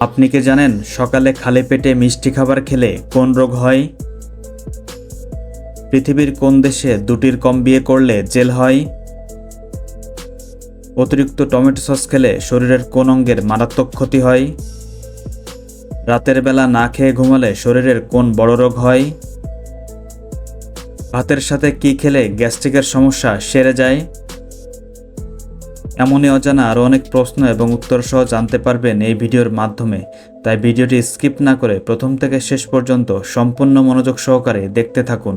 আপনি কি জানেন সকালে খালি পেটে মিষ্টি খাবার খেলে কোন রোগ হয়? পৃথিবীর কোন দেশে দুটির কম বিয়ে করলে জেল হয়? অতিরিক্ত টমেটো সস খেলে শরীরের কোন অঙ্গের মারাত্মক ক্ষতি হয়? রাতের বেলা না খেয়ে ঘুমালে শরীরের কোন বড় রোগ হয়? ভাতের সাথে কি খেলে গ্যাস্ট্রিকের সমস্যা সেরে যায়? এমনই অজানা আরও অনেক প্রশ্ন এবং উত্তর সহ জানতে পারবেন এই ভিডিওর মাধ্যমে। তাই ভিডিওটি স্কিপ না করে প্রথম থেকে শেষ পর্যন্ত সম্পূর্ণ মনোযোগ সহকারে দেখতে থাকুন।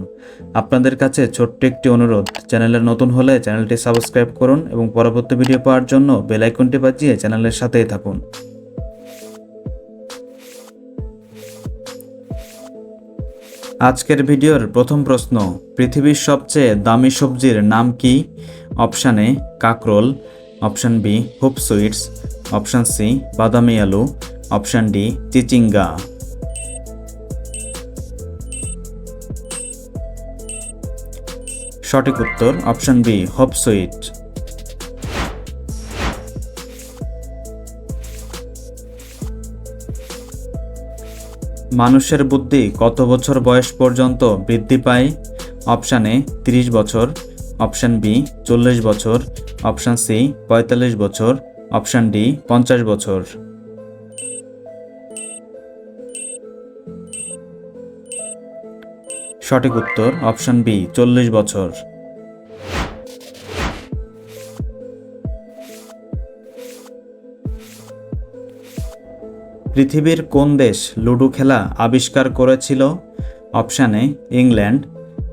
আপনাদের কাছে ছোট্ট একটি অনুরোধ, চ্যানেলে নতুন হলে চ্যানেলটি সাবস্ক্রাইব করুন এবং পরবর্তী ভিডিও পাওয়ার জন্য বেল আইকনটি বাজিয়ে চ্যানেলের সাথেই থাকুন। আজকের ভিডিওর প্রথম প্রশ্ন, পৃথিবীর সবচেয়ে দামি সবজির নাম কি? অপশানে কাকরোল। অপশান বি, হুপ সুইটস। অপশান সি, বাদামি আলু। অপশান ডি, চিচিঙ্গা। সঠিক উত্তর, অপশান বি, হপ সুইট। মানুষের বুদ্ধি কত বছর বয়স পর্যন্ত বৃদ্ধি পায়? অপশান এ, তিরিশ বছর। অপশান বি, চল্লিশ বছর। অপশান সি, পঁয়তাল্লিশ বছর। অপশান ডি, পঞ্চাশ বছর। সঠিক উত্তর, অপশান বি, চল্লিশ বছর। পৃথিবীর কোন দেশ লুডো খেলা আবিষ্কার করেছিল? Option A, England.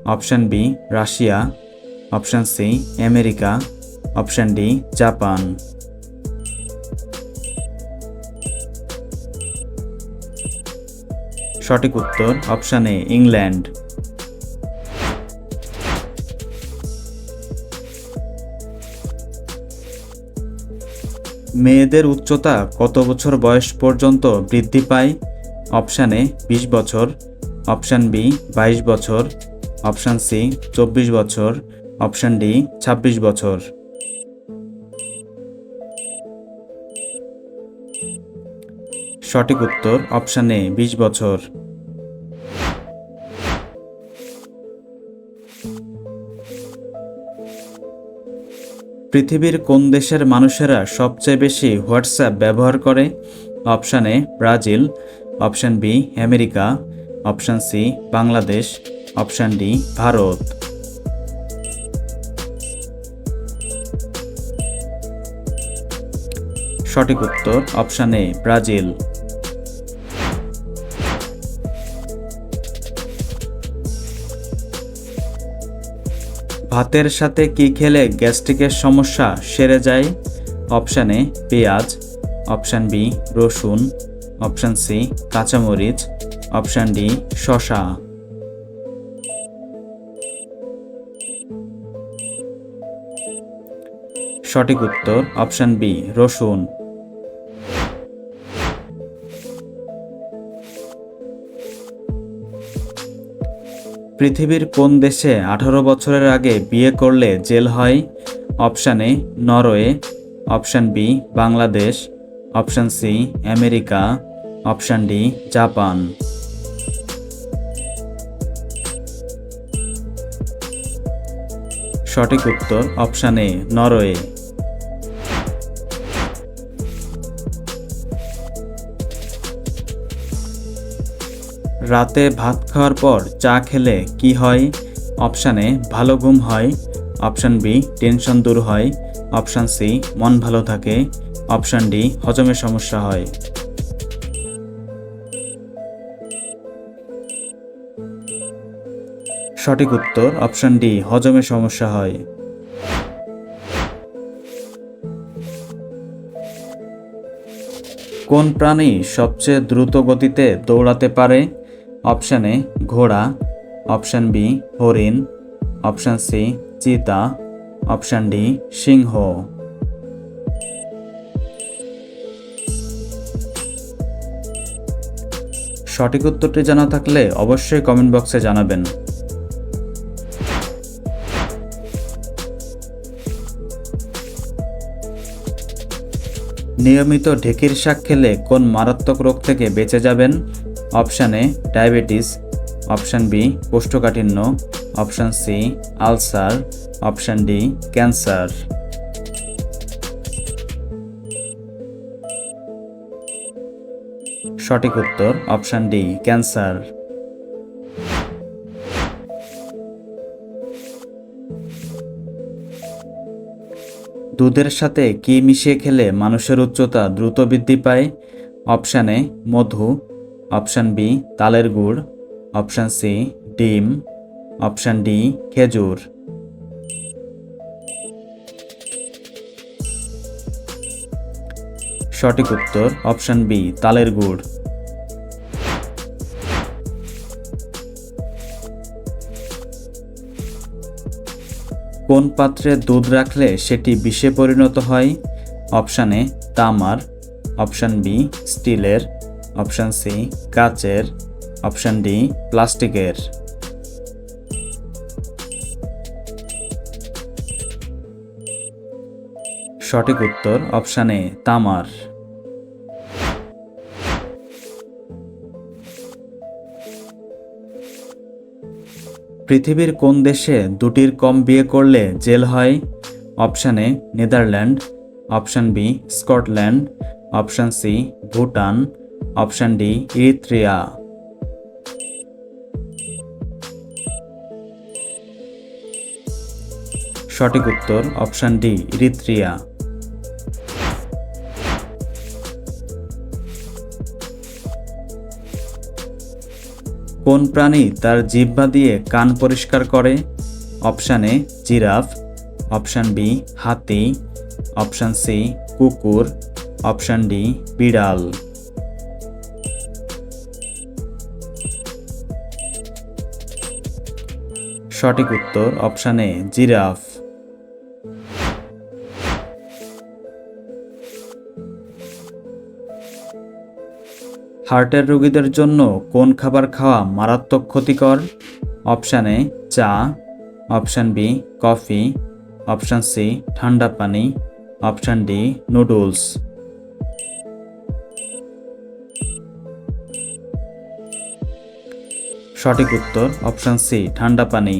Option B, Russia. Option C, America. Option D, Japan. সঠিক উত্তর, অপশান এ, ইংল্যান্ড। মেয়েদের উচ্চতা কত বছর বয়স পর্যন্ত বৃদ্ধি পায়? অপশান এ, বিশ বছর। অপশান বি, বাইশ বছর। অপশান সি, চব্বিশ বছর। অপশান ডি, ছাব্বিশ বছর। সঠিক উত্তর অপশান বিশ বছর। পৃথিবীর কোন দেশের মানুষেরা সবচেয়ে বেশি হোয়াটসঅ্যাপ ব্যবহার করে? Option A Brazil. Option B America. Option C Bangladesh. Option D Bharat. সঠিক উত্তর অপশান এ ব্রাজিল। ভাতের সাথে কি খেলে গ্যাস্ট্রিকের সমস্যা সেরে যায়? অপশান এ, পেঁয়াজ। অপশান বি, রসুন। অপশান সি, কাঁচামরিচ। অপশান ডি শশা সঠিক উত্তর, অপশান বি, রসুন। পৃথিবীর কোন দেশে আঠারো বছরের আগে বিয়ে করলে জেল হয়? Option A, Norway. Option B, Bangladesh. Option C, America. Option D, Japan. সঠিক উত্তর অপশান এ, নরওয়ে। রাতে ভাত খাওয়ার পর চা খেলে কি হয়? অপশান এ, ভালো ঘুম হয়। অপশান বি, টেনশন দূর হয়। অপশান সি, মন ভালো থাকে। অপশান ডি হজমের সমস্যা হয়। সঠিক উত্তর, অপশান ডি হজমের সমস্যা হয়। কোন প্রাণী সবচেয়ে দ্রুত গতিতে দৌড়াতে পারে? অপশান এ, ঘোড়া, অপশান বি, হরিণ, অপশান সি, চিতা, অপশান ডি, সিংহ। সঠিক উত্তরটি জানা থাকলে অবশ্যই কমেন্ট বক্সে জানাবেন। নিয়মিত ঢেকির শাক খেলে কোন মারাত্মক রোগ থেকে বেঁচে যাবেন? Option A, diabetes, option B, কোষ্ঠকাঠিন্য, option C, ulcer, option D, cancer. সঠিক উত্তর, অপশান ডি, ক্যান্সার। দুধের সাথে কি মিশিয়ে খেলে মানুষের উচ্চতা দ্রুত বৃদ্ধি পায়? অপশান মধু অপশান বি, তালের গুড়। অপশান সি, ডিম। অপশান ডি, খেজুর। সঠিক উত্তর, অপশান বি, তালের গুড়। কোন পাত্রে দুধ রাখলে সেটি বিষে পরিণত হয়? অপশান তামার। অপশান বি, স্টিলের। অপশান সি, কাচের। অপশান ডি, প্লাস্টিকের। সঠিক উত্তর অপশান তামার। পৃথিবীর কোন দেশে দুটির কম বিয়ে করলে জেল হয়? Option A, Netherland. Option B, Scotland. Option C, Bhutan. Option D, Eritrea. সঠিক উত্তর, অপশান ডি, ইরিত্রিয়া। কোন প্রাণী তার জিহ্বা দিয়ে কান পরিষ্কার করে? Option A, giraffe. Option B, হাতি। অপশান সি, কুকুর। অপশান ডি, বিড়াল। সঠিক উত্তর অপশান এ জিরাফ হার্টের রোগীদের জন্য কোন খাবার খাওয়া মারাত্মক ক্ষতিকর? অপশান এ চা. Option B coffee option C ঠান্ডা পানি. অপশান ডি নুডলস সঠিক উত্তর অপশান সি ঠান্ডা পানি।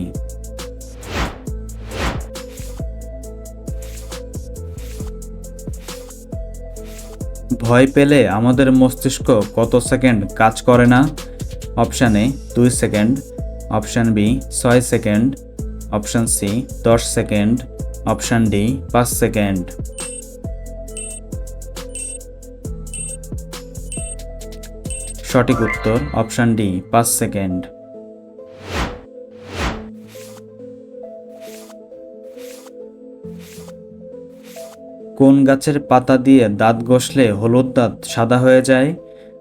ভয় পেলে আমাদের মস্তিষ্ক কত সেকেন্ড কাজ করে না? অপশান এ দুই সেকেন্ড। অপশান বি ছয় সেকেন্ড। অপশান সি দশ সেকেন্ড। অপশান ডি পাঁচ সেকেন্ড। সঠিক উত্তর, অপশান ডি, পাঁচ সেকেন্ড। কোন গাছের পাতা দিয়ে দাঁত ঘষলে হলুদ দাঁত সাদা হয়ে যায়?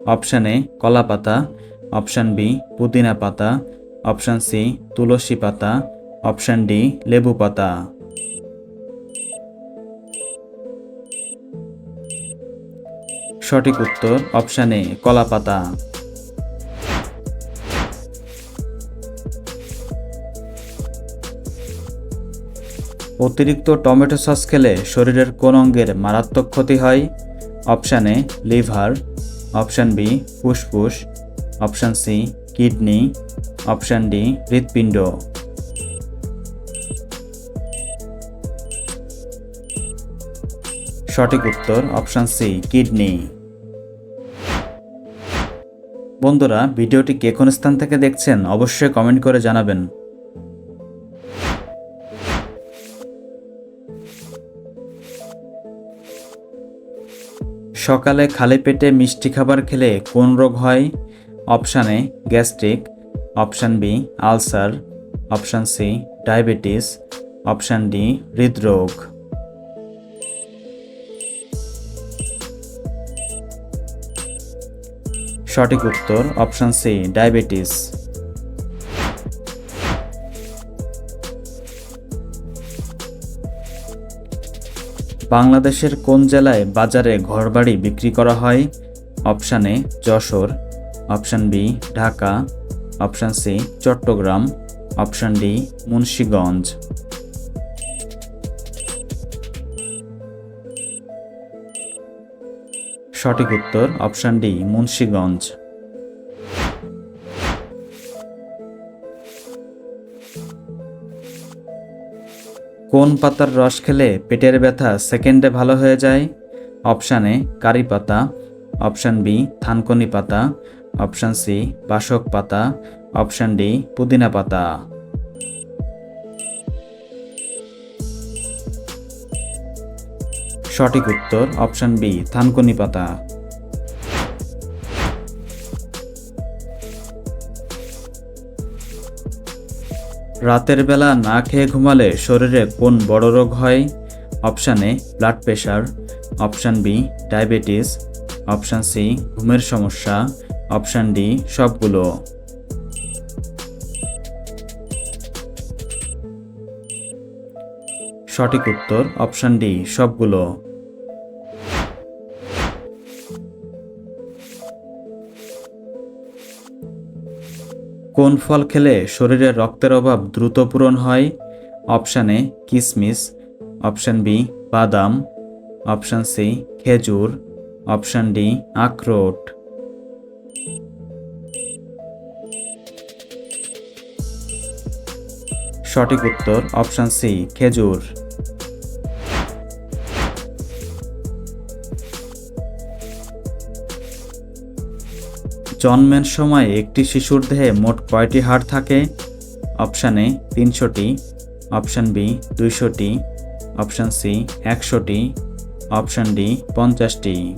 অপশান এ, কলা পাতা। অপশান বি, পুদিনা পাতা। অপশান সি, তুলসী পাতা। অপশান ডি, লেবু পাতা। সঠিক উত্তর, অপশান এ কলা পাতা অতিরিক্ত টমেটো সস খেলে শরীরের কোন অঙ্গের মারাত্মক ক্ষতি হয়? Option A, liver. Option B, ফুসফুস। Option C, kidney. Option D, হৃৎপিণ্ড। সঠিক উত্তর, অপশান সি, কিডনি। বন্ধুরা, ভিডিওটি কে কোন স্থান থেকে দেখছেন অবশ্যই কমেন্ট করে জানাবেন। সকালে খালি পেটে মিষ্টি খাবার খেলে কোন রোগ হয়? Option A, gastric, option B, ulcer, option C, diabetes, option D, হৃদরোগ। সঠিক উত্তর, অপশান সি, ডায়াবেটিস। বাংলাদেশের কোন জেলায় বাজারে ঘরবাড়ি বিক্রি করা হয়? Option A, Jashore. Option B, Dhaka. Option C, Chattogram. Option D, Munshiganj. সঠিক উত্তর অপশান ডি, মুন্সীগঞ্জ। কোন পাতার রস খেলে পেটের ব্যথা সেকেন্ডে ভালো হয়ে যায়? অপশান এ, কারি পাতা। অপশান বি, থানকনি পাতা। অপশান সি, বাসক পাতা। অপশান ডি, পুদিনা পাতা। সঠিক উত্তর, অপশান বি, থানকনি পাতা। রাতের বেলা না খেয়ে ঘুমালে শরীরে কোন বড় রোগ হয়? Option A, blood pressure option B, diabetes. Option C, ঘুমের সমস্যা। অপশান ডি, সবগুলো। সঠিক উত্তর, অপশান ডি, সবগুলো। কোন ফল খেলে শরীরে রক্তের অভাব দ্রুত পূরণ হয়? অপশান এ, কিসমিস। অপশান বি, বাদাম। অপশান সি, খেজুর। অপশান ডি, আখরোট। সঠিক উত্তর, অপশান সি, খেজুর। জন্মের সময় একটি শিশুর দেহে মোট কয়টি হাড় থাকে? অপশান এ, তিনশোটি। অপশান বি, দুইশোটি। অপশান সি, একশোটি। অপশান ডি, পঞ্চাশটি।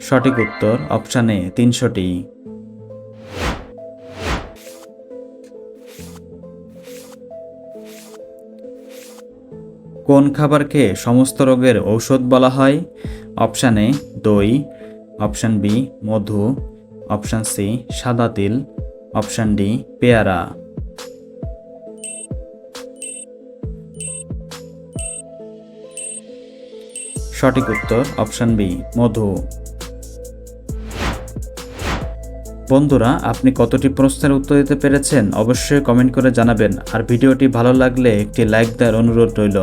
সঠিক উত্তর অপশান এ, তিনশোটি। কোন খাবারকে সমস্ত রোগের ঔষধ বলা হয়? অপশান এ, দই। অপশান বি, মধু। অপশান সি, সাদা তিল। অপশান ডি, পেয়ারা। সঠিক উত্তর, অপশান বি, মধু। বন্ধুরা, আপনি কতটি প্রশ্নের উত্তর দিতে পেরেছেন অবশ্যই কমেন্ট করে জানাবেন। আর ভিডিওটি ভালো লাগলে একটি লাইক দেওয়ার অনুরোধ রইল।